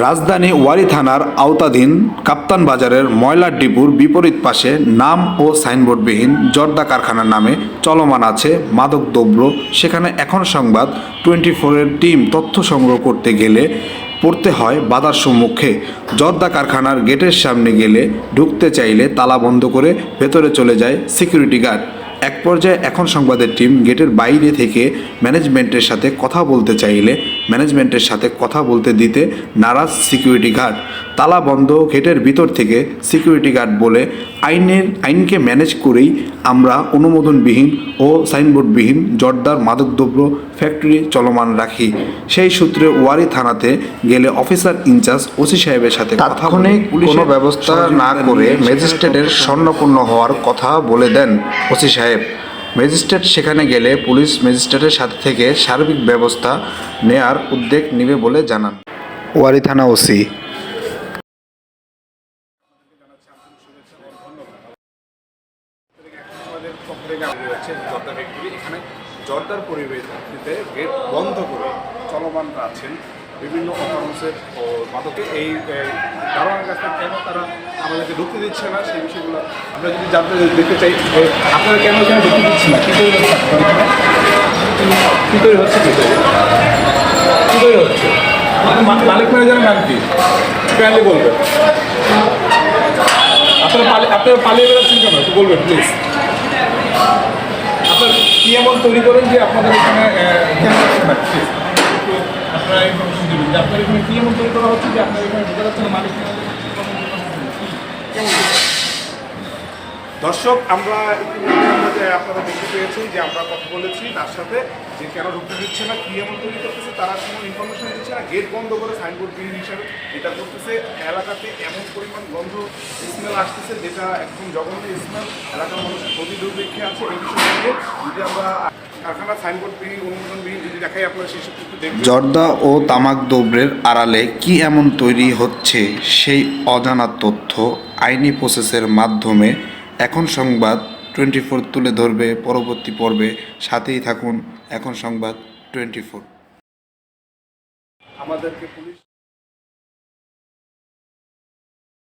রাজধানী ওয়ারি থানার আওতাধীন কাপ্তান বাজারের ময়লার ডিপুর বিপরীত পাশে নাম ও সাইনবোর্ডবিহীন জর্দা কারখানার নামে চলমান আছে মাদক দ্রব্য। সেখানে এখন সংবাদ টোয়েন্টি ফোরের টিম তথ্য সংগ্রহ করতে গেলে পড়তে হয় বাধার সম্মুখে। জর্দা কারখানার গেটের সামনে গেলে ঢুকতে চাইলে তালা বন্ধ করে ভেতরে চলে যায় সিকিউরিটি গার্ড। এক পর্যায়ে এখন সংবাদের টিম গেটের বাইরে থেকে ম্যানেজমেন্টের সাথে কথা বলতে চাইলে ম্যানেজমেন্টের সাথে কথা বলতে দিতে নারাজ সিকিউরিটি গার্ড তালা বন্ধ গেটের ভিতর থেকে সিকিউরিটি গার্ড বলে আইনের আইনকে ম্যানেজ করেই আমরা অনুমোদনবিহীন ও সাইনবোর্ডবিহীন জর্দার মাদকদ্রব্য ফ্যাক্টরি চলমান রাখি। সেই সূত্রে ওয়ারি থানাতে গেলে অফিসার ইনচার্জ ওসি সাহেবের সাথে তাৎক্ষণিক কোনো ব্যবস্থা না করে ম্যাজিস্ট্রেটের স্বর্ণপূর্ণ হওয়ার কথা বলে দেন ওসি সাহেব। ম্যাজিস্ট্রেট সেখানে গেলে পুলিশ ম্যাজিস্ট্রেটের সাথে থেকে সার্বিক ব্যবস্থা নেয়ার উদ্যোগ নেবে বলে জানান। ওয়ারি থানা ওসি। জর্দার পরিবেশে গেট বন্ধ করে চলমান আছেন। বিভিন্ন ও, মাদকে এই দারোয়ানের কাছ থেকে কেন তারা আমাদেরকে ঢুকতে দিচ্ছে না? সেই বিষয়গুলো আমরা যদি জানতে দেখতে চাই আপনারা কেন এখানে ঢুকতে দিচ্ছে না? কী আপনাদের কী তৈরি হচ্ছে কী তৈরি কী তৈরি হচ্ছে? আপনার মা- মালিক ম্যানেজারের নাম কি? কাইন্ডলি বলবেন। আপনারা পালিয়ে আপনারা পালিয়ে বেরোচ্ছেন কেন? একটু বলবেন প্লিজ আপনার কি এমন তৈরি করেন যে আপনাদের এখানে কেন প্লিজ আপনারা দর্শক, আমরা আপনারা দেখতে পেয়েছেন যে আমরা কথা বলেছি তার সাথে যে কেন ঢুকতে দিচ্ছে না, কি এমন তৈরি করতেছে, তারা কোনো ইনফরমেশন দিচ্ছে না। গেট বন্ধ করে সাইনবোর্ড বিহীন হিসাবে এটা করতেছে। এলাকাতে এমন পরিমাণ গন্ধ স্মেল আসতেছে যেটা একদম জঘন্য স্মেল এলাকার মানুষ ক্ষতি দুর্ভিক্ষে আছে। এই বিষয়ে যদি আমরা জর্দা ও তামাক দ্রব্যের আড়ালে কি এমন তৈরি হচ্ছে সেই অজানা তথ্য আইনি প্রসেসের মাধ্যমে? এখন সংবাদ টোয়েন্টি ফোর তুলে ধরবে পরবর্তী পর্বে। সাথেই থাকুন এখন সংবাদ টোয়েন্টি ফোর আমাদেরকে পুলিশ